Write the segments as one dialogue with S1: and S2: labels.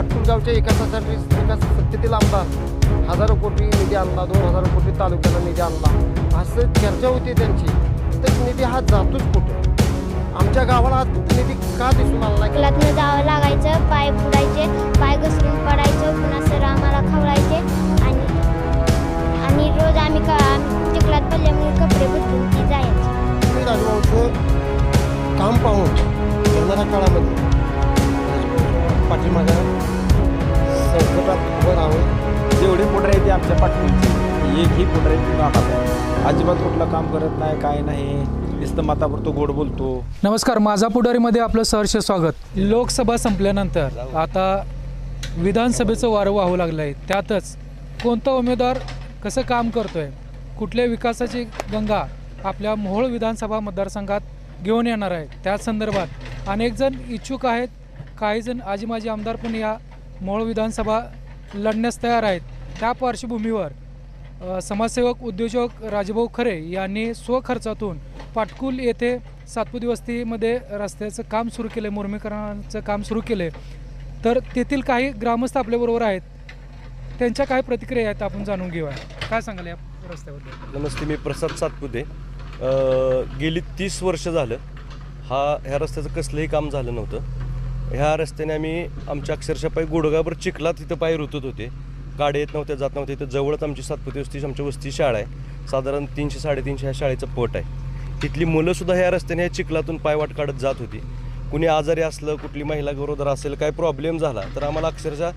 S1: पाटपूर गावच्या विकासासाठी विकास सत्तेतील आमदार हजारो कोटी निधी आणला दोन हजार कोटी तालुक्याला निधी आणला. असं चर्चा होती त्यांची. तर निधी हा जातोच कुठं? आमच्या गावाला हा निधी का दिसून आला नाही?
S2: जावं लागायचं पाय फुडायचे पाय घसरून पडायचं पुन्हा सर आम्हाला खवळायचे आणि आणि रोज आम्ही का चिखलात पडल्यामुळे कपडे बदलून ती जायची.
S1: राजभाऊचं काम पाहून येणाऱ्या काळामध्ये पाठीमागं संकटात उभं राहावं
S3: जेवढी पुढे आहे ती आमच्या पाठवूनची एकही पुढे आहे अजिबात कुठलं काम करत नाही काय नाही. नुसतं मातापुरतो गोड बोलतो.
S4: नमस्कार माझा पुढारीमध्ये आपलं सहर्ष स्वागत. लोकसभा संपल्यानंतर आता विधानसभेचं वारं वाहू लागलं आहे त्यातच कोणता उमेदवार कसं काम करतोय? कुठल्या विकासाची गंगा आपल्या मोहोळ विधानसभा मतदारसंघात घेऊन येणार आहे? त्या संदर्भात अनेक जण इच्छुक आहेत. काही जण आजी माजी आमदार पण या मोहोळ विधानसभा लढण्यास तयार आहेत. त्या पार्श्वभूमीवर समाजसेवक उद्योजक राजभाऊ खरे यांनी स्वखर्चातून पाटकुल येथे सातपुती वस्तीमध्ये रस्त्याचं काम सुरू केलं आहे मुर्मीकरणाचं काम सुरू केलं. तर तेथील काही ग्रामस्थ आपल्याबरोबर आहेत. त्यांच्या काय प्रतिक्रिया आहेत आपण जाणून घेऊया. काय सांगाल या रस्त्याबद्दल?
S5: नमस्ते मी प्रसाद सातपुते. गेली तीस वर्ष झालं हा ह्या रस्त्याचं कसलंही काम झालं नव्हतं. ह्या रस्त्याने आम्ही आमच्या अक्षरशः पायी गुडगाभर चिखलात तिथं पाय रुतत होते. गाडी येत नव्हत्या जात नव्हत्या. इथं जवळच आमची सातपती वस्ती आमच्या वस्ती शाळा आहे. साधारण तीनशे साडेतीनशे ह्या शाळेचं पट आहे. तिथली मुलंसुद्धा ह्या रस्त्याने ह्या चिखलातून पायवाट काढत जात होती. कुणी आजारी असलं कुठली महिला गरोदर असेल काय प्रॉब्लेम झाला तर आम्हाला अक्षरशः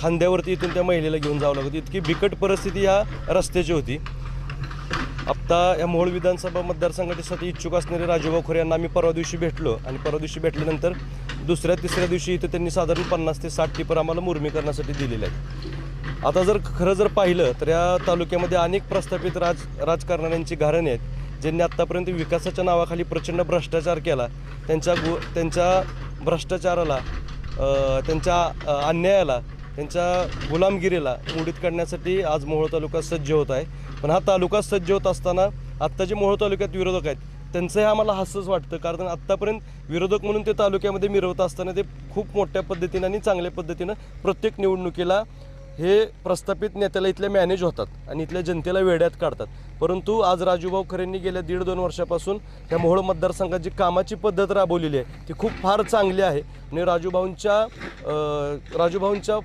S5: खांद्यावरती इथून त्या महिलेला घेऊन जावं लागतं इतकी बिकट परिस्थिती या रस्त्याची होती. आत्ता या मोहोळ विधानसभा मतदारसंघासाठी इच्छुक असणारे राजूभाऊ खोरे यांना आम्ही परवा दिवशी भेटलो आणि परवा दिवशी भेटल्यानंतर दुसऱ्या तिसऱ्या दिवशी इथं त्यांनी साधारण पन्नास ते साठ टिपर आम्हाला मुरमी करण्यासाठी दिलेले आहेत. आता जर खरं जर पाहिलं तर या तालुक्यामध्ये अनेक प्रस्थापित राज राजकारणाऱ्यांची घरणे आहेत ज्यांनी आत्तापर्यंत विकासाच्या नावाखाली प्रचंड भ्रष्टाचार केला. त्यांच्या गु त्यांच्या भ्रष्टाचाराला त्यांच्या अन्यायाला त्यांच्या गुलामगिरीला उडीत काढण्यासाठी आज मोहोळ तालुका सज्ज होत आहे. पण हा तालुका सज्ज होत असताना आत्ता जे मोहोळ तालुक्यात विरोधक आहेत त्यांचंही आम्हाला हास्यच वाटतं. कारण आत्तापर्यंत विरोधक म्हणून ते तालुक्यामध्ये मिरवत असताना ते खूप मोठ्या पद्धतीनं आणि चांगल्या पद्धतीनं प्रत्येक निवडणुकीला हे प्रस्थापित नेत्याला इथले मॅनेज होतात आणि इथल्या जनतेला वेड्यात काढतात. परंतु आज राजूभाऊ खरेंनी गेल्या दीड दोन वर्षापासून या मोहोळ मतदारसंघात जी कामाची पद्धत राबवलेली आहे ती खूप फार चांगली आहे. आणि राजूभाऊंच्या राजूभाऊंच्या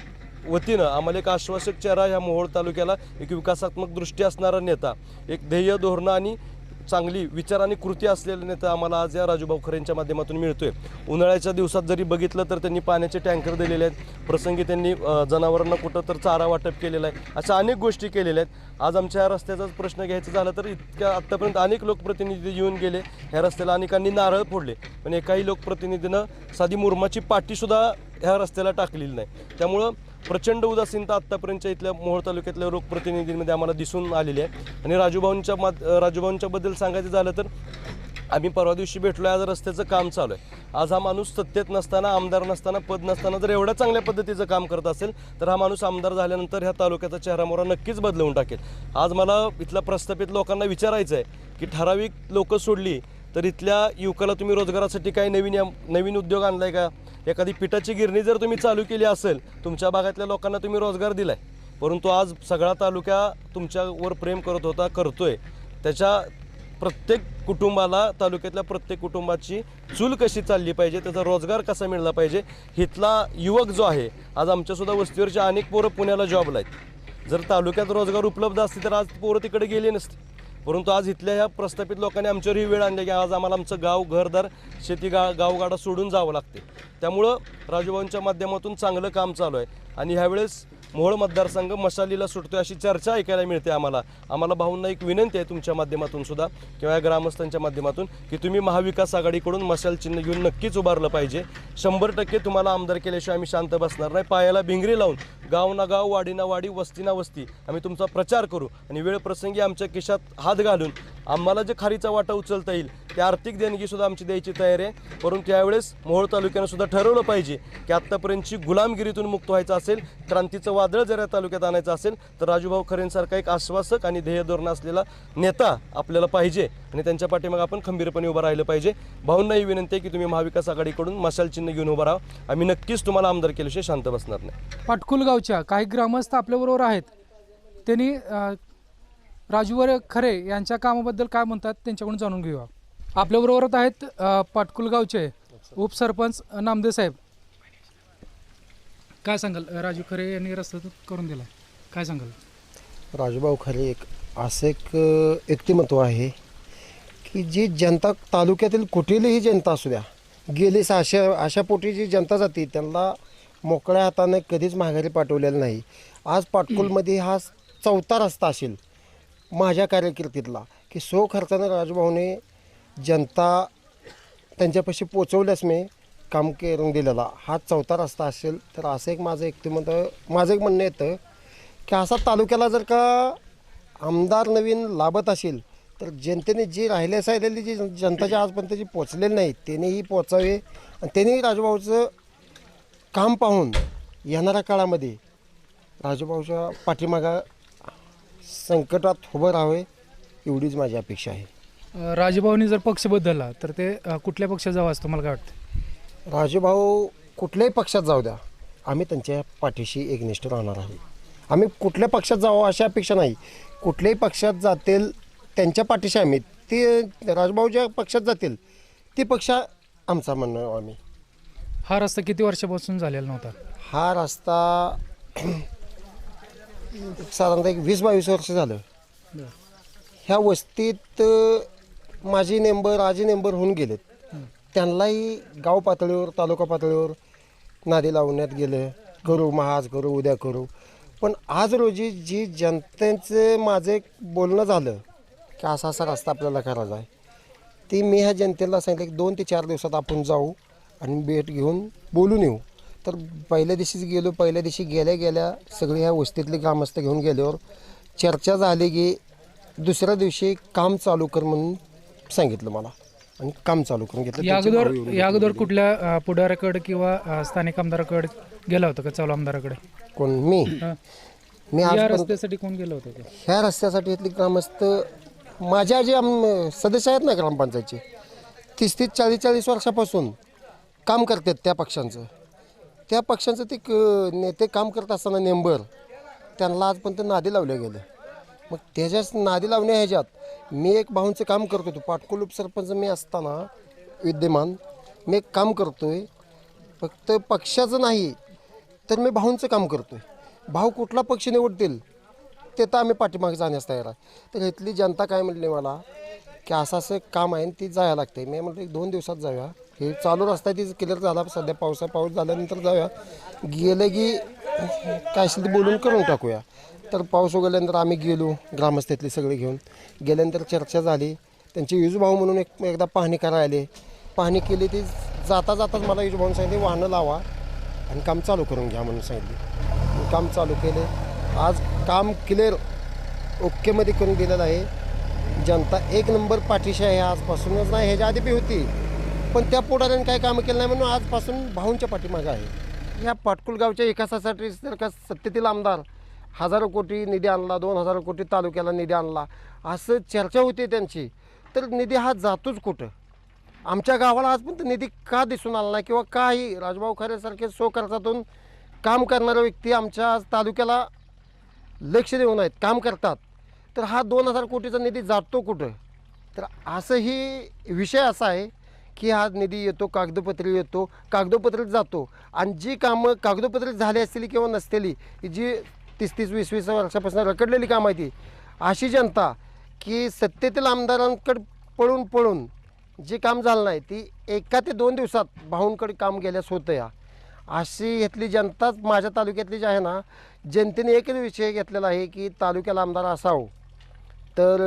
S5: वतीनं आम्हाला एक आश्वासक चेहरा ह्या मोहोळ तालुक्याला एक विकासात्मक दृष्टी असणारा नेता एक ध्येय धोरणं आणि चांगली विचार आणि कृती असलेला नेता आम्हाला आज या राजूभाऊ खरेंच्या माध्यमातून मिळतोय. उन्हाळ्याच्या दिवसात जरी बघितलं तर त्यांनी पाण्याचे टँकर दिलेले आहेत. प्रसंगी त्यांनी जनावरांना कुठं तर चारा वाटप केलेला आहे. अशा अनेक गोष्टी केलेल्या आहेत. आज आमच्या ह्या रस्त्याचाच प्रश्न घ्यायचा झाला तर इतक्या आत्तापर्यंत अनेक लोकप्रतिनिधी येऊन गेले. ह्या रस्त्याला अनेकांनी नारळ फोडले. पण एकाही लोकप्रतिनिधीनं साधी मुरमाची पाटीसुद्धा ह्या रस्त्याला टाकलेली नाही. त्यामुळं प्रचंड उदासीनता आत्तापर्यंतच्या इथल्या मोहोळ तालुक्यातल्या लोकप्रतिनिधींमध्ये आम्हाला दिसून आलेली आहे. आणि राजूभाऊंच्या मात राजूभाऊंच्याबद्दल सांगायचं झालं तर आम्ही परवा दिवशी भेटलो आज रस्त्याचं काम चालू आहे. आज हा माणूस सत्तेत नसताना आमदार नसताना पद नसताना जर एवढ्या चांगल्या पद्धतीचं काम करत असेल तर हा माणूस आमदार झाल्यानंतर ह्या तालुक्याचा चेहरामोहरा नक्कीच बदलवून टाकेल. आज मला इथल्या प्रस्थापित लोकांना विचारायचं आहे की ठराविक लोकं सोडली तर इथल्या युवकाला तुम्ही रोजगारासाठी काही नवीन या- नवीन उद्योग आणलाय का? एखादी पिठाची गिरणी जर तुम्ही चालू केली असेल तुमच्या भागातल्या लोकांना तुम्ही रोजगार दिलाय. परंतु आज सगळा तालुका तुमच्यावर प्रेम करत होता करतोय. त्याच्या प्रत्येक कुटुंबाला तालुक्यातल्या प्रत्येक कुटुंबाची चूल कशी चालली पाहिजे त्याचा रोजगार कसा मिळला पाहिजे इथला युवक जो आहे आज आमच्यासुद्धा वस्तीवरचे अनेक पोरं पुण्याला जॉबला आहेत. जर तालुक्यात रोजगार उपलब्ध असते तर आज पोरं तिकडे गेली नसते. परंतु आज इथल्या ह्या प्रस्थापित लोकांनी आमच्यावर ही वेळ आणली की आज आम्हाला आमचं गाव घरदार शेती गा गावगाडा सोडून जावं लागते. त्यामुळं राजूभाऊंच्या माध्यमातून चांगलं काम चालू आहे. आणि ह्यावेळेस मोहोळ मतदारसंघ मशालीला सुटतोय अशी चर्चा ऐकायला मिळते आम्हाला. आम्हाला भाऊंना एक विनंती आहे तुमच्या माध्यमातून सुद्धा किंवा या ग्रामस्थांच्या माध्यमातून की तुम्ही महाविकास आघाडीकडून मशाल चिन्ह घेऊन नक्कीच उभारलं पाहिजे. शंभर टक्के तुम्हाला आमदार केल्याशिवाय आम्ही शांत बसणार नाही. पायाला भिंगरी लावून गाव ना गाव वाडी ना वाडी वस्ती ना वस्ती आम्ही तुमचा प्रचार करू. आणि वेळ प्रसंगी आमच्या केशात हात घालून आम्हाला जे खारीचा वाटा उचलता येईल ती आर्थिक देणगीसुद्धा आमची द्यायची तयारी आहे. परंतु यावेळेस मोहोळ तालुक्यानं सुद्धा ठरवलं पाहिजे की आत्तापर्यंतची गुलामगिरीतून मुक्त व्हायचं असेल क्रांतीचं वादळ जर या तालुक्यात आणायचं असेल तर राजूभाऊ खरेंसारखा एक आश्वासक आणि ध्येय धोरण असलेला नेता आपल्याला पाहिजे आणि त्यांच्या पाठीमाग आपण खंबीरपणे उभं राहिलं पाहिजे. भाऊंनाही विनंती आहे की तुम्ही महाविकास आघाडीकडून मशाल चिन्ह घेऊन उभं राहा. आम्ही नक्कीच तुम्हाला आमदार केल्याशिवाय शांत बसणार नाही.
S4: पाटकुलगावच्या काही ग्रामस्थ आपल्याबरोबर आहेत. त्यांनी राजूवर खरे यांच्या कामाबद्दल काय म्हणतात त्यांच्याकडून जाणून घेऊया. आपल्याबरोबरच आहेत पाटकुलगावचे पाटकुल गावचे उपसरपंच नामदेव साहेब. काय सांगाल राजू खरे यांनी रस्ता तर करून दिला काय सांगाल?
S1: राजूभाऊ खरे एक असं एक व्यक्तिमत्व आहे की जी जनता तालुक्यातील कुठलीही जनता असू द्या गेली अशा अशा पोटी जी जनता जाते त्यांना मोकळ्या हाताने कधीच माघारी पाठवलेलं नाही. आज पाटकुलमध्ये हा चौथा रस्ता असेल माझ्या कार्यकिर्दीतला की सो खर्चानं राजभाऊने जनता त्यांच्यापाशी पोचवल्यास मी काम करून दिलेला. हा चौथा रस्ता असेल तर असं एक माझं व्यक्तिमत्व माझं एक म्हणणं येतं की असा तालुक्याला जर का आमदार नवीन लाभत असेल तर जनतेने जी राहिले राहिलेली जी जनताच्या आजपर्यंत जी पोचलेली नाही त्यांनीही पोचावे आणि त्यांनी राजूभाऊचं काम पाहून येणाऱ्या काळामध्ये राजूभाऊच्या पाठीमागा संकटात उभं राहावे एवढीच माझी अपेक्षा आहे.
S4: अ, राजूभाऊनी जर पक्ष बदलला तर ते अ, कुठल्या पक्षात जावं असं तुम्हाला काय वाटतं?
S1: राजूभाऊ कुठल्याही पक्षात जाऊ द्या. आम्ही त्यांच्या पाठीशी एकनिष्ठ राहणार आहे आम्ही कुठल्या पक्षात जावं अशी अपेक्षा नाही. कुठल्याही पक्षात जातील त्यांच्या पाठीशी आम्ही. ते राजभाऊ ज्या पक्षात जातील ते पक्ष आमचा म्हणणं आम्ही.
S4: हा रस्ता किती वर्षापासून झालेला नव्हता?
S1: हा रस्ता साधारणतः एक वीस बावीस वर्ष झालं. ह्या वस्तीत माझी नेंबर आजी नेंबर होऊन गेलेत. त्यांनाही गाव पातळीवर तालुका पातळीवर नादी लावण्यात गेलं. करू मग आज करू उद्या करू. पण आज रोजी जी जनतेचं माझं एक बोलणं झालं की असा असा रस्ता आपल्याला करायचा आहे ती मी ह्या जनतेला सांगितलं की दोन ते चार दिवसात आपण जाऊ आणि भेट घेऊन बोलून येऊ. तर पहिल्या दिवशीच गेलो पहिल्या दिवशी गेल्या गेल्या सगळे ह्या वस्तीतले ग्रामस्थ घेऊन गेल्यावर चर्चा झाली की दुसऱ्या दिवशी काम चालू कर म्हणून सांगितलं मला. आणि काम चालू करून घेतलं.
S4: या अगोदर या अगोदर कुठल्या पुढाऱ्याकडे किंवा स्थानिक आमदाराकडे गेला होता का चालू आमदाराकडे?
S1: कोण? मी. मी
S4: या
S1: आज
S4: रस्त्यासाठी कोण गेलं होतं?
S1: ह्या रस्त्यासाठी इथली ग्रामस्थ माझ्या जे आम सदस्य आहेत ना ग्रामपंचायतचे. तीस तीस चाळीस चाळीस वर्षापासून काम करतात त्या पक्षांचं. त्या पक्षांचं ते क- नेते काम करत असताना नेंबर त्यांना आजपर्यंत नादी लावल्या गेलं. मग त्याच्याच नादी लावण्या ह्याच्यात मी एक भाऊंचं काम करत होतो. पाटकोल उपसरपंच मी असताना विद्यमान मी एक काम करतो आहे फक्त पक्षाचं नाही तर मी भाऊंचं काम करतो आहे भाऊ कुठला पक्ष निवडतील ते तर आम्ही पाठीमागे जाण्यास तयार आहे. तर इथली जनता काय म्हणली मला की असं असं काम आहे आणि ती जायला लागते. मी म्हटलं एक दोन दिवसात जाऊया. हे चालू रस्ता आहे क्लिअर झाला. सध्या पावसा पाऊस झाल्यानंतर जाऊया. गेलं की काय असेल ते बोलून करून टाकूया. तर पाऊस उघडल्यानंतर आम्ही गेलो ग्रामस्थेतले सगळे घेऊन. गेल्यानंतर चर्चा झाली. त्यांचे युजभाऊ म्हणून एक एकदा पाहणी करायला आले. पाहणी केली ती जाता जाताच मला युजभाऊन सांगितले वाहनं लावा आणि काम चालू करून घ्या म्हणून सांगितले. काम चालू केले. आज काम क्लिअर ओकेमध्ये करून दिलेलं आहे. जनता एक नंबर पाठीशी आहे. आजपासूनच नाही ह्याच्या आधी बी होती. पण त्या पुढाऱ्याने काही कामं केलं नाही म्हणून आजपासून भाऊंच्या पाठीमागं आहे. या पाटकुलगावच्या विकासासाठी जर का सत्तेतील आमदार हजारो कोटी निधी आणला दोन हजार कोटी तालुक्याला निधी आणला असं चर्चा होती त्यांची तर निधी हा जातोच कुठं? आमच्या गावाला आजपर्यंत निधी का दिसून आला नाही किंवा काही? राजभाऊ खऱ्यासारखे स्वखर्चातून काम करणाऱ्या व्यक्ती आमच्या आज तालुक्याला लक्ष देऊन आहेत काम करतात. तर हा दोन हजार कोटीचा निधी जातो कुठं? तर असंही विषय असा आहे की हा निधी येतो कागदोपत्री येतो कागदोपत्रीत जातो. आणि जी कामं कागदोपत्रीत झाली असतील किंवा नसलेली जी तीस तीस वीस वीस वर्षापासून रखडलेली कामं आहे ती अशी जनता की सत्तेतील आमदारांकडे पळून पळून जे काम झालं नाही ती एका ते दोन दिवसात भाऊंकडे काम गेल्यास होतं या अशी घेतली जनताच माझ्या तालुक्यातली जी आहे ना जनतेने एकच विषय घेतलेला आहे की तालुक्याला आमदार असावं. तर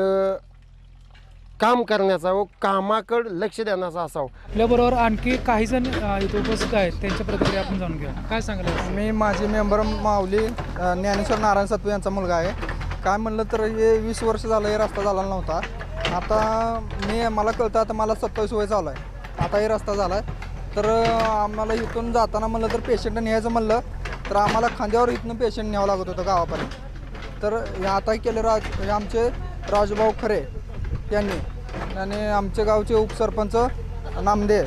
S1: काम करण्याचा व कामाकडं लक्ष देण्याचा असावं.
S4: आपल्याबरोबर आणखी काही जण अ, इथे उपस्थित आहेत. त्यांच्या प्रतिक्रिया आपण जाणून घेऊया. काय सांगाल?
S6: मी माझे मेंबर माऊली अ, ज्ञानेश्वर नारायण सत्व यांचा मुलगा आहे. काय म्हणलं तर हे वीस वर्ष झालं हे रस्ता झाला नव्हता. आता मी मला कळतं आता मला सत्तावीस वय चालू आहे. आता हे रस्ता झाला आहे. तर अं, आम्हाला इथून जाताना म्हणलं तर पेशंट न्यायचं म्हणलं तर आम्हाला खांद्यावर इथनं पेशंट न्यावं लागत होतं गावापर्यंत. तर हे आता केलं राज हे आमचे राजभाऊ खरे. यांनी. आणि आमचे गावचे उपसरपंच नामदे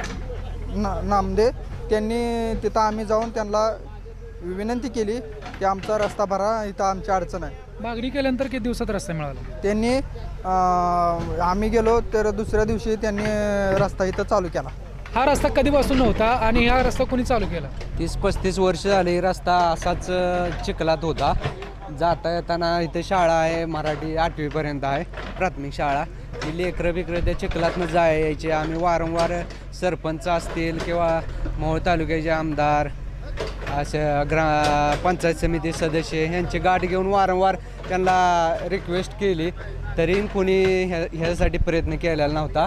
S6: ना नामदे त्यांनी तिथं आम्ही जाऊन त्यांना विनंती केली की आमचा रस्ता भरा इथं आमची अडचण आहे.
S4: मागणी केल्यानंतर किती दिवसात रस्ता मिळाला?
S6: त्यांनी अं, आम्ही गेलो तर दुसऱ्या दिवशी त्यांनी रस्ता इथं चालू केला.
S4: हा रस्ता कधीपासून नव्हता आणि हा रस्ता कोणी चालू केला?
S7: तीस पस्तीस वर्ष झाली रस्ता असाच अ, चिखलात होता. जाता येताना इथे शाळा आहे मराठी आठवीपर्यंत आहे प्राथमिक शाळा. ती लेकरं बिकरं त्या चिखलातनं यायचे. आम्ही वारंवार सरपंच असतील किंवा मोहोळ तालुक्याचे आमदार असे ग्रा पंचायत समिती सदस्य ह्यांची गाठ घेऊन वारंवार त्यांना रिक्वेस्ट केली. तरी कोणी ह्या ह्यासाठी प्रयत्न केलेला नव्हता.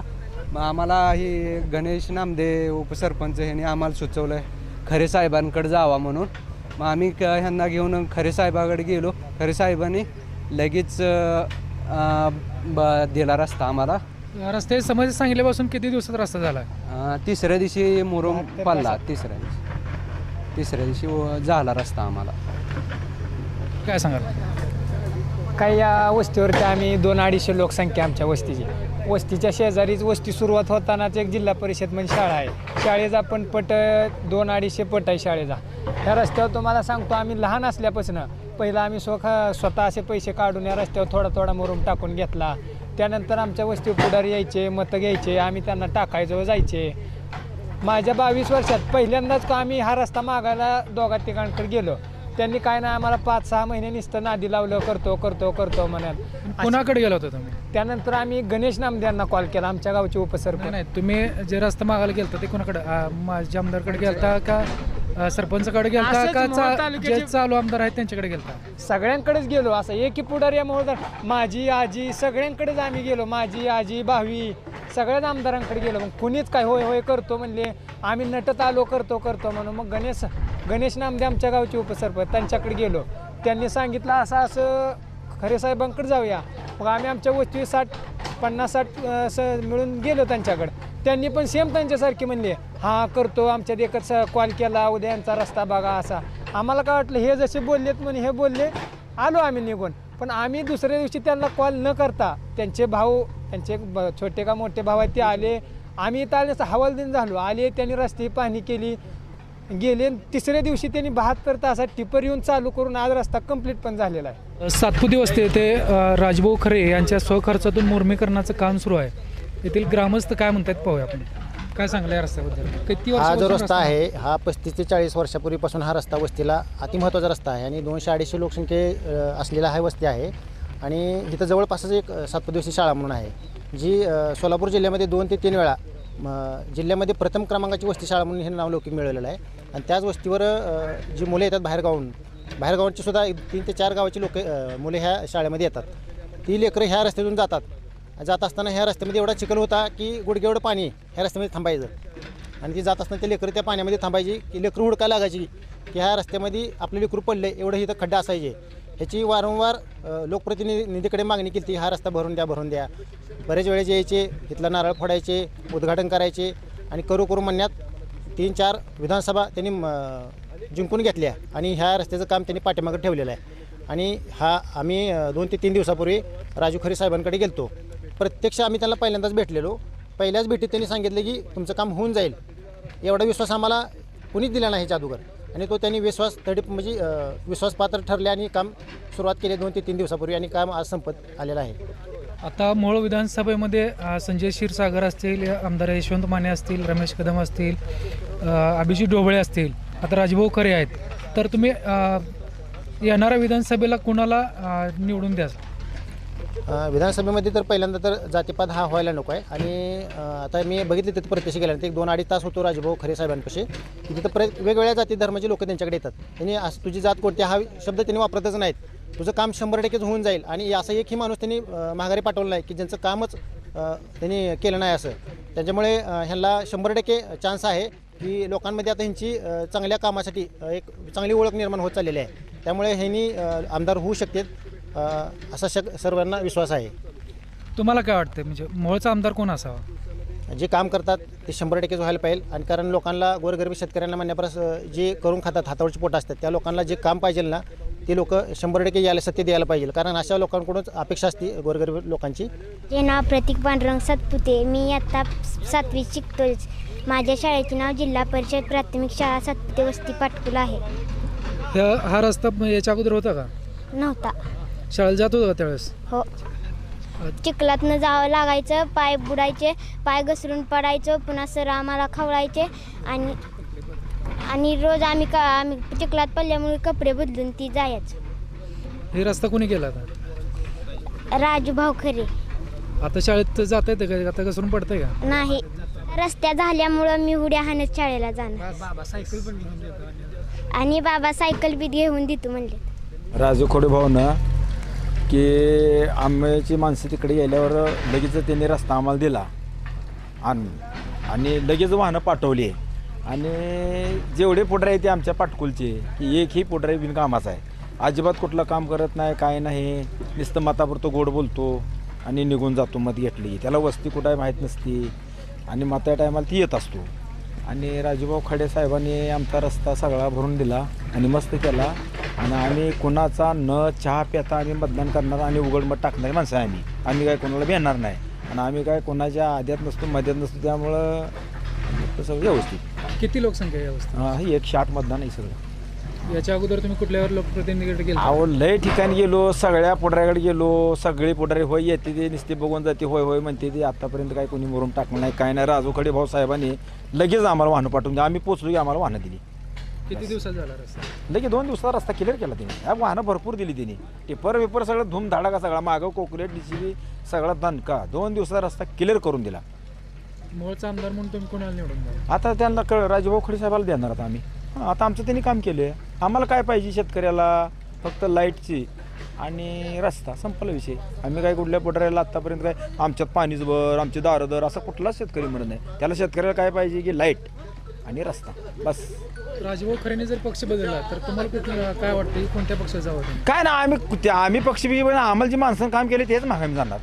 S7: मग आम्हाला ही गणेश नामदेव उपसरपंच ह्यांनी आम्हाला सुचवलं खरे साहेबांकडे जावा म्हणून. मग आम्ही क ह्यांना घेऊन खरे साहेबाकडे गेलो. खरे साहेबांनी लगेच ब दिला रस्ता आम्हाला.
S4: रस्ते समज सांगितल्यापासून किती दिवसात रस्ता झाला?
S7: अ, तिसऱ्या दिवशी मुरुम पडला तिसऱ्या दिवशी. तिसऱ्या दिवशी व- झाला रस्ता आम्हाला.
S4: काय सांगाल?
S8: काही या वस्तीवरती आम्ही दोन अडीचशे लोकसंख्या आमच्या वस्तीची. वस्तीच्या शेजारीच वस्ती सुरुवात होतानाच एक जिल्हा परिषद म्हणजे शाळा आहे. शाळेचा पण पट दोन अडीचशे पट आहे शाळेचा. ह्या रस्त्यावर तुम्हाला सांगतो आम्ही लहान असल्यापासून पहिला आम्ही स्वख स्वतः असे पैसे काढून या रस्त्यावर थोडा थोडा मरून टाकून घेतला. त्यानंतर आमच्या वस्तीवर पुढारी यायचे मतं घ्यायचे आम्ही त्यांना टाकायजवळ जायचे. माझ्या बावीस वर्षात पहिल्यांदाच का आम्ही हा रस्ता मागायला दोघा तिघांकडे गेलो. त्यांनी काय नाही आम्हाला पाच सहा महिने नुसतं नादी लावलं करतो करतो करतो म्हणत
S4: कोणाकडे गेला होता तुम्ही?
S8: त्यानंतर आम्ही गणेश नामद्यांना कॉल केला आमच्या गावचे उपसरपंच.
S4: नाही तुम्ही जे रस्ता मागायला गेलता ते कोणाकडे? आ, माझ्या आमदारकडे गेलता का सरपंचाकडे गेलता
S8: असंच
S4: का
S8: मोहोळ
S4: चा- जे चालू आमदार आहेत त्यांच्याकडे गेलता?
S8: सगळ्यांकडेच गेलो असं एक पुढारी या महोदय माझी आजी सगळ्यांकडेच आम्ही गेलो माझी आजी भावी सगळ्याच आमदारांकडे गेलो. मग कुणीच काय होय होय करतो म्हणले आम्ही नटत आलो करतो करतो म्हणून. मग गणेश गणेश नामदे आमच्या गावचे उपसरपंच त्यांच्याकडे गेलो. त्यांनी सांगितलं असं असं खरे साहेबांकडे जाऊया. मग आम्ही आमच्या वस्ती साठ पन्नास साठ स मिळून गेलो त्यांच्याकडं. त्यांनी पण सेम त्यांच्यासारखे म्हणले हां करतो आमच्यात एकच कॉल केला उद्या यांचा रस्ता बघा असा. आम्हाला काय वाटलं हे जसे बोललेत म्हणे हे बोलले आलो आम्ही निघून. पण आम्ही दुसऱ्या दिवशी त्यांना कॉल न करता त्यांचे भाऊ त्यांचे ब- छोटे का मोठे भाऊ आहेत ते आले. आम्ही इथं आल्याचं हवालदिन झालो. आले त्यांनी रस्ते पाहणी केली. गेले तिसऱ्या दिवशी त्यांनी बहात्तर तासात टिपर येऊन चालू करून आज रस्ता कंप्लीट पण झालेला आहे.
S4: सातपुती वस्ती येथे अ, राजभाऊ खरे यांच्या स्वखर्चातून मुर्मीकरणाचं काम सुरू आहे. येथील ग्रामस्थ काय म्हणतात पाहूया आपण. काय सांगलं या रस्त्याबद्दल? किती
S9: हा जो रस्ता आहे? हा पस्तीस ते चाळीस वर्षापूर्वीपासून हा रस्ता वस्तीला अतिमहत्त्वाचा रस्ता आहे आणि दोनशे अडीचशे लोकसंख्ये असलेला हा वस्ती आहे. आणि इथं जवळपासच एक सातपदिवशी शाळा म्हणून आहे जी सोलापूर जिल्ह्यामध्ये दोन ते तीन वेळा जिल्ह्यामध्ये प्रथम क्रमांकाची वस्ती शाळा म्हणून हे नाव लौकिक मिळवलेलं आहे. आणि त्याच वस्तीवर जी मुलं येतात बाहेरगावून बाहेरगावांची सुद्धा तीन ते चार गावाची लोक मुले ह्या शाळेमध्ये येतात. ती लेकरं ह्या रस्त्यातून जातात. जात असताना ह्या रस्त्यामध्ये एवढा चिखल होता की गुडघेवढं पाणी ह्या रस्त्यामध्ये थांबायचं. आणि ती जात असताना ते लेकरं त्या पाण्यामध्ये थांबायची की लेकरं हुडका लागायची की ह्या रस्त्यामध्ये आपले लेकरू पडले एवढं इथं खड्डा असायचे. ह्याची वारंवार लोकप्रतिनिधीकडे मागणी केली ती हा रस्ता भरून द्या भरून द्या. बरेच वेळेस यायचे इथला नारळ फोडायचे उद्घाटन करायचे आणि करू करू म्हणण्यात तीन चार विधानसभा त्यांनी म, जिंकून घेतल्या आणि ह्या रस्त्याचं काम त्यांनी पाठीमागं ठेवलेलं आहे. आणि हा आम्ही दोन ते तीन दिवसापूर्वी राजू खरे साहेबांकडे गेलतो. प्रत्यक्ष आम्ही त्यांना पहिल्यांदाच भेटलेलो. पहिल्याच भेटीत त्यांनी सांगितलं की तुमचं काम होऊन जाईल. एवढा विश्वास आम्हाला कुणीच दिला नाही ह्याच्या अगोदर. आणि तो त्यांनी विश्वास तडीप म्हणजे विश्वासपात्र ठरले आणि काम सुरुवात केली दोन ते तीन दिवसापूर्वी आणि काम आज संपत आलेलं आहे.
S4: आता मूळ विधानसभेमध्ये संजय क्षीरसागर असतील आमदार यशवंत माने असतील रमेश कदम असतील अभिजित डोबळे असतील आता राजभाऊ खरे आहेत. तर तुम्ही येणाऱ्या विधानसभेला कुणाला निवडून द्याल?
S9: विधानसभेमध्ये तर पहिल्यांदा तर जातीपात हा व्हायला नको आहे. आणि आता मी बघितले तिथं प्रत्यक्ष गेल्यानंतर एक दोन अडीच तास होतो राजभाऊ खरे साहेबांपाशी. की तिथं प्र वेगवेगळ्या जाती धर्माचे लोक त्यांच्याकडे येतात. त्यांनी असं तुझी जात कोणती हा शब्द त्यांनी वापरतच नाहीत. तुझं काम शंभर टक्केच होऊन जाईल. आणि असं एकही माणूस त्यांनी माघारी पाठवलं नाही की ज्यांचं कामच त्यांनी केलं नाही असं. त्याच्यामुळे ह्यांना शंभर टक्के चान्स आहे की लोकांमध्ये आता ह्यांची चांगल्या कामासाठी एक चांगली ओळख निर्माण होत चाललेली आहे. त्यामुळे ह्यांनी आमदार होऊ शकतात असा शक सर्वांना विश्वास आहे.
S4: तुम्हाला काय वाटतं म्हणजे मोहोळचा आमदार कोण असावा?
S9: जे काम करतात ते शंभर टक्केच व्हायला पाहिजे. आणि कारण लोकांना गोरगरिबी शेतकऱ्यांना म्हणण्यापर्यंत जे करून खातात हातावरची पोट असतात त्या लोकांना जे काम पाहिजे ना ते लोक शंभर टक्के यायला सत्य द्यायला पाहिजे. कारण अशा लोकांकडूनच अपेक्षा असते गोरगरीब लोकांची.
S2: जे नाव प्रतीक पांडुरंग सातपुते मी आता सातवी शिकतोय. माझ्या शाळेचे नाव जिल्हा परिषद प्राथमिक शाळा सातपुते वस्ती पाटकुला आहे.
S4: ह्या हा रस्ता याच्या अगोदर होता का?
S2: नव्हता.
S4: शाळेला जात होता का त्यावेळेस?
S2: हो. चिखलातनं जावं लागायचं पाय बुडायचे पाय घसरून पडायचं पुन्हा सर आम्हाला खवळायचे आणि आणि रोज आम्ही का आम्ही चिखलात पडल्यामुळे कपडे बदलून ती जायचं.
S4: हे रस्ता कोणी केला आता?
S2: राजू भाऊ खरे.
S4: आता शाळेत जाता येतं का? आता घसरून पडतंय का?
S2: नाही. रस्त्या झाल्यामुळं मी उड्या हाणत शाळेला जाणार.
S8: बाबा सायकल पण घेऊन देतो.
S2: आणि बाबा सायकल बी घेऊन देतो म्हणले.
S3: राजू खोडे भाऊनं की आंब्याची माणसं तिकडे गेल्यावर लगेच त्यांनी रस्ता आम्हाला दिला. आणि आणि लगेच वाहनं पाठवली. आणि जेवढे पुढरे आहे ते आमच्या पाटकुलचे की एकही पुढे बिनकामाचा आहे. अजिबात कुठलं काम करत नाही काय नाही. नुसतं मतापुरतं गोड बोलतो आणि निघून जातो मत घेतली. त्याला वस्ती कुठं आहे माहीत नसती. आणि मता टायमाला ती येत असतो. आणि राजूभाऊ खडे साहेबांनी आमचा रस्ता सगळा भरून दिला आणि मस्त केला. आणि आम्ही कुणाचा न चहा प्याता आम्ही मतदान करणार आणि उघड मत टाकणारी माणसं आहे आम्ही. आम्ही काय कोणाला भेटणार नाही. आणि आम्ही काय कोणाच्या आद्यात नसतो मध्यात नसतो त्यामुळं ते सगळं व्यवस्थित.
S4: किती लोकसंख्या आहे वस्तीत?
S3: हा, हे एकशे आठ मतदान आहे सगळं.
S4: याच्या अगोदर तुम्ही कुठल्यावर लोकप्रतिनिधीकडे गेला
S3: अहो लय ठिकाणी गेलो सगळ्या पुढाऱ्याकडे गेलो सगळे पुढारी होय येते ते नुसते बघून जाते होय होय म्हणते ते आतापर्यंत काय कोणी मरून टाकलं नाही काय नाही. राजूकडे भाऊ साहेबांनी लगेच आम्हाला वाहनं पाठवून दिली. आम्ही पोचलो की आम्हाला वाहनं दिली.
S4: किती दिवसात झाला रस्ता?
S3: लगेच दोन दिवसाचा रस्ता क्लिअर केला त्यांनी या वाहनं भरपूर दिली त्यांनी टिप्पर विपर सगळं धूम धाडाका सगळा मागं कोकलेट डिसिबी सगळा दणका. दोन दिवसाचा रस्ता क्लिअर करून दिला.
S4: मोहोळचा आमदार म्हणून तुम्ही कोणाला निवडून
S3: आता त्यांना कळ राजभाऊ खडे साहेबाला देणार आता आम्ही. हां आता आमचं त्यांनी काम केलं आहे आम्हाला काय पाहिजे शेतकऱ्याला? फक्त लाईटची आणि रस्ता. संपला विषय. आम्ही काय कुठल्या पुढाऱ्याला आत्तापर्यंत काय? आमच्यात पाणीच भर आमचे दारं दर असा कुठलाच शेतकरी म्हणत नाही. त्याला शेतकऱ्याला काय पाहिजे की लाइट आणि रस्ता. बस.
S4: राजभाऊ खरेने जर पक्ष बदलला तर तुम्हाला कुठलं काय वाटतं? कोणत्या पक्षात जावं
S3: काय ना आम्ही आम्ही पक्षी बी आम्हाला जी माणसानं काम केले तेच मागे आम्ही जाणार.